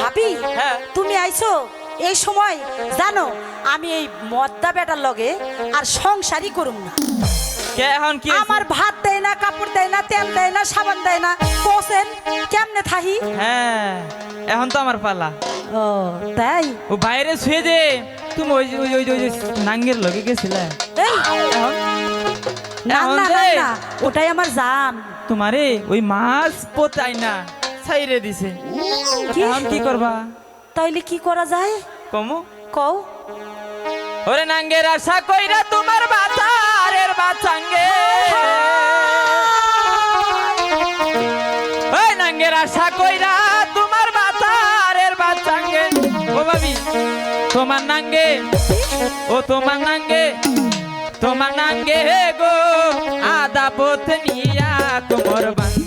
ভাবি হ্যাঁ। তুমি আইছো? এই সময় জানো আমি এই মদ্দা বেটার লগে আর সংসারই করুম না। এখন কি আমার ভাত দেয় না কাপড় দেয় না তেল দেয় না সাবান দেয় না। কোসেন কেমনে থাহি? হ্যাঁ এখন তো আমার পালা। ও তাই? ও বাইরে শুয়ে দে। তুমি ওই ওই ওই ওই নাঙ্গের লগে গেছিলে। না না, না ওটাই আমার জান। তোমারে ওই মাছ পোতাই না। ছাইরে দিছে। কি? এখন কি করবা? তাইলে কি করা যায়? কমু। কও। ওরে নাঙ্গের আশা কইরা তোমার বাতারের বাচাঙ্গে ওই নাঙ্গের আশা কইরা তোমার বাতারের বাচাঙ্গে ও ভাবি তোমার নাঙ্গে ও তোমার নাঙ্গে তোমার নাঙ্গে গো। আদা পথ নিয়া তোমার বাঙ্গে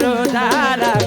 করো ধারা